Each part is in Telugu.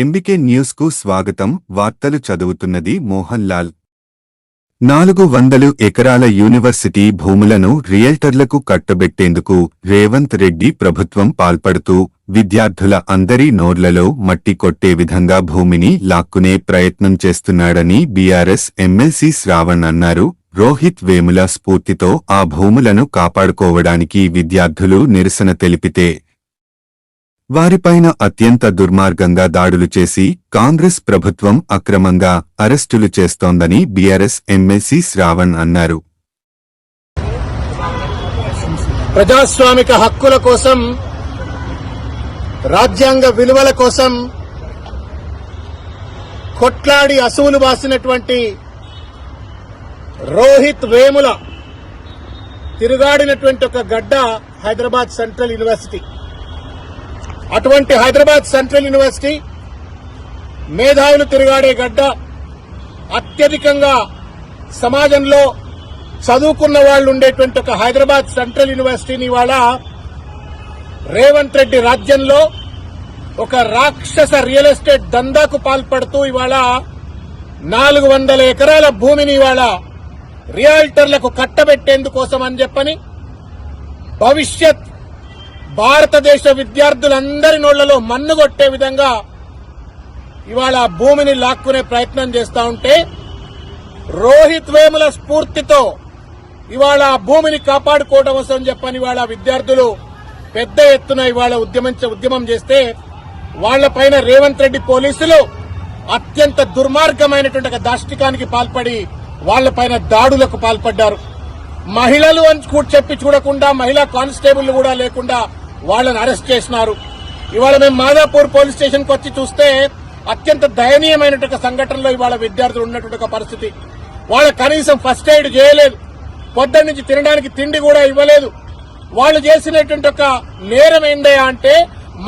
ఎంబికే న్యూస్కు స్వాగతం. వార్తలు చదువుతున్నది మోహన్ లాల్ నాలుగు వందలు ఎకరాల యూనివర్సిటీ భూములను రియల్టర్లకు కట్టబెట్టేందుకు రేవంత్ రెడ్డి ప్రభుత్వం పాల్పడుతూ విద్యార్థుల అందరి నోర్లలో మట్టి కొట్టే విధంగా భూమిని లాక్కునే ప్రయత్నం చేస్తున్నాడని బీఆర్ఎస్ ఎమ్మెల్సీ శ్రావణ్ అన్నారు. రోహిత్ వేముల స్ఫూర్తితో ఆ భూములను కాపాడుకోవడానికి విద్యార్థులు నిరసన తెలిపితే వారిపైన అత్యంత దుర్మార్గంగా దాడులు చేసి కాంగ్రెస్ ప్రభుత్వం అక్రమంగా అరెస్టులు చేస్తోందని బీఆర్ఎస్ ఎమ్మెల్సీ శ్రావణ్ అన్నారు. ప్రజాస్వామిక హక్కుల కోసం రాజ్యాంగ విలువల కోసం కొట్లాడి అసువులు బాసినటువంటి రోహిత్ వేముల తిరుగాడినటువంటి ఒక గడ్డ హైదరాబాద్ సెంట్రల్ యూనివర్సిటీ. అటువంటి హైదరాబాద్ సెంట్రల్ యూనివర్సిటీ మేధావులు తిరుగాడే గడ్డ అత్యధికంగా సమాజంలో చదువుకున్న వాళ్ళు ఉండేటువంటి ఒక హైదరాబాద్ సెంట్రల్ యూనివర్సిటీని ఇవాళ రేవంత్ రెడ్డి రాజ్యంలో ఒక రాక్షస రియల్ ఎస్టేట్ దందాకు పాల్పడుతూ ఇవాళ నాలుగు వందల ఎకరాల భూమిని ఇవాళ రియాల్టర్లకు కట్టబెట్టేందుకోసం అని చెప్పని భవిష్యత్ భారతదేశ విద్యార్థులందరి నోళ్ళలో మన్నుగొట్టే విధంగా ఇవాళ భూమిని లాక్కునే ప్రయత్నం చేస్తా ఉంటే రోహిత్ వేముల స్ఫూర్తితో ఇవాళ భూమిని కాపాడుకోవడం అవసరం చెప్పని ఇవాళ విద్యార్థులు పెద్ద ఎత్తున ఇవాళ ఉద్యమించ ఉద్యమం చేస్తే వాళ్ళపైన రేవంత్ రెడ్డి పోలీసులు అత్యంత దుర్మార్గమైనటువంటి ఒక దాష్టికానికి పాల్పడి వాళ్ళపైన దాడులకు పాల్పడ్డారు. మహిళలు అని కూడా చెప్పి చూడకుండా మహిళా కానిస్టేబుల్ కూడా లేకుండా వాళ్ళని అరెస్ట్ చేసినారు. ఇవాళ మేము మాదాపూర్ పోలీస్ స్టేషన్కు వచ్చి చూస్తే అత్యంత దయనీయమైనటువంటి సంఘటనలో ఇవాళ విద్యార్థులు ఉన్నటువంటి పరిస్థితి. వాళ్ళ కనీసం ఫస్ట్ ఎయిడ్ చేయలేదు. పొద్దున్న నుంచి తినడానికి తిండి కూడా ఇవ్వలేదు. వాళ్ళు చేసినటువంటి ఒక నేరం ఏందయ్యా అంటే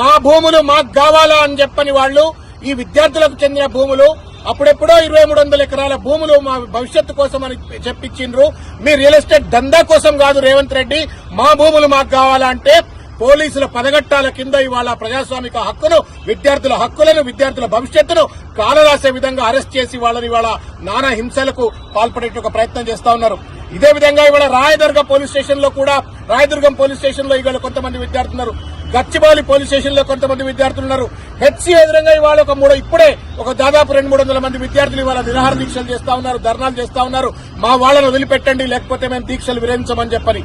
మా భూములు మాకు కావాలా అని చెప్పని వాళ్ళు ఈ విద్యార్థులకు చెందిన భూములు అప్పుడెప్పుడో ఇరవై మూడు వందల ఎకరాల భూములు మా భవిష్యత్తు కోసం అని చెప్పించిండ్రు మీ రియల్ ఎస్టేట్ దందా కోసం కాదు రేవంత్ రెడ్డి మా భూములు మాకు కావాలా అంటే పోలీసుల పదగట్టాల కింద ఇవాళ ప్రజాస్వామిక హక్కును విద్యార్థుల హక్కులను విద్యార్థుల భవిష్యత్తును కాలరాసే విధంగా అరెస్ట్ చేసి వాళ్ళని ఇవాళ నానా హింసలకు పాల్పడే ఒక ప్రయత్నం చేస్తా ఉన్నారు. ఇదే విధంగా ఇవాళ రాయదుర్గ పోలీస్ స్టేషన్లో కూడా రాయదుర్గం పోలీస్ స్టేషన్లో ఇవాళ కొంతమంది విద్యార్థులు ఉన్నారు గచ్చిబౌలి పోలీస్ స్టేషన్లో కొంతమంది విద్యార్థులు ఉన్నారు హెచ్సి ఎదురుగా ఇవాళ ఒక మూడు ఇప్పుడే ఒక దాదాపు రెండు మూడు వందల మంది విద్యార్థులు ఇవాళ నిరాహార దీక్షలు చేస్తా ఉన్నారు ధర్నాలు చేస్తా ఉన్నారు. మా వాళ్ళను వదిలిపెట్టండి లేకపోతే మేము దీక్షలు విరమించమని చెప్పని.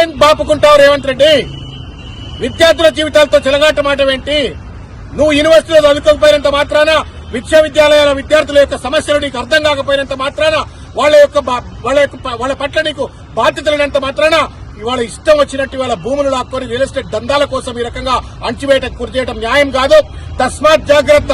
ఏం బాపుకుంటావు రేవంత్ రెడ్డి? విద్యార్థుల జీవితాలతో చెలగాటమాటం ఏంటి నువ్వు యూనివర్సిటీలో చదువుకోకపోయినంత మాత్రాన విశ్వవిద్యాలయాల విద్యార్థుల యొక్క సమస్యలు నీకు అర్థం కాకపోయినంత మాత్రాన వాళ్ళ యొక్క వాళ్ళ యొక్క వాళ్ళ పట్ల నీకు బాధ్యతలైనంత మాత్రాన ఇవాళ ఇష్టం వచ్చినట్టు ఇవాళ భూములు లాక్కొని రియల్ ఎస్టేట్ దందాల కోసం ఈ రకంగా అణచివేయటకు గురి చేయడం న్యాయం కాదు. తస్మాత్ జాగ్రత్త.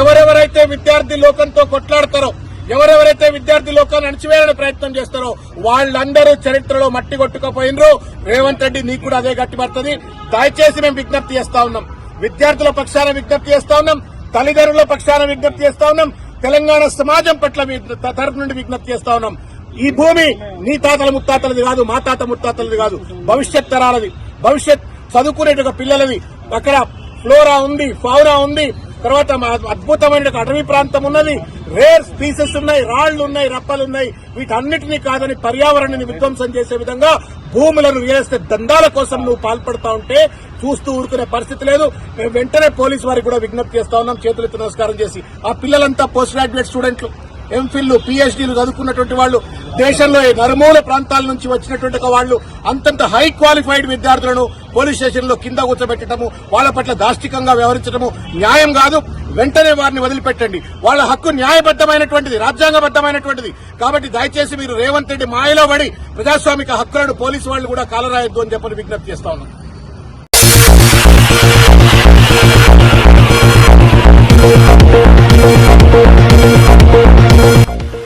ఎవరెవరైతే విద్యార్థి లోకంతో కొట్లాడతారో ఎవరెవరు ఎవరైతే విద్యార్థి లోకాన్ని అణచివేయాలని ప్రయత్నం చేస్తారో వాళ్ళందరూ చరిత్రలో మట్టి కొట్టుకపోయినరు. రేవంత్ రెడ్డి నీకు కూడా అదే గట్టిపడుతుంది దయచేసి మేము విజ్ఞప్తి చేస్తా ఉన్నాం. విద్యార్థుల పక్షాన విజ్ఞప్తి చేస్తా ఉన్నాం. తల్లిదండ్రుల పక్షాన విజ్ఞప్తి చేస్తా ఉన్నాం. తెలంగాణ సమాజం పట్ల వి- త- తరపు నుండి విజ్ఞప్తి చేస్తా ఉన్నాం. ఈ భూమి నీ తాతల ముత్తాతలది కాదు మా తాత ముత్తాతలది కాదు. భవిష్యత్ తరాలది. భవిష్యత్ చదువుకునే పిల్లలది. అక్కడ ఫ్లోరా ఉంది ఫౌరా ఉంది. తర్వాత అద్భుతమైన అటవీ ప్రాంతం ఉన్నది. రేర్ స్పీసెస్ ఉన్నాయి రాళ్ళు ఉన్నాయి రప్పలు ఉన్నాయి వీటన్నిటినీ కాదని పర్యావరణాన్ని విధ్వంసం చేసే విధంగా భూములను వేస్తే దందాల కోసం నువ్వు పాల్పడతా ఉంటే చూస్తూ ఊరుకునే పరిస్థితి లేదు. మేము వెంటనే పోలీసు వారికి కూడా విజ్ఞప్తి చేస్తా ఉన్నాం చేతులెత్తి నమస్కారం చేసి. ఆ పిల్లలంతా పోస్ట్ గ్రాడ్యుయేట్ స్టూడెంట్లు. ఎంఫిల్ పిహెచ్డీలు చదువుకున్నటువంటి వాళ్ళు దేశంలో నరుమూల ప్రాంతాల నుంచి వచ్చినటువంటి వాళ్ళు అంతంత హై క్వాలిఫైడ్ విద్యార్థులను పోలీస్ స్టేషన్లో కింద కూర్చోబెట్టడము వాళ్ళ పట్ల దాష్టికంగా వ్యవహరించడము న్యాయం కాదు. వెంటనే వారిని వదిలిపెట్టండి. వాళ్ళ హక్కు న్యాయబద్దమైనటువంటిది రాజ్యాంగబద్దమైనటువంటిది కాబట్టి దయచేసి మీరు రేవంత్ రెడ్డి మాయలో పడి ప్రజాస్వామిక హక్కులను పోలీసు వాళ్ళు కూడా కాలరాయొద్దు అని చెప్పని విజ్ఞప్తి చేస్తా ఉన్నాం.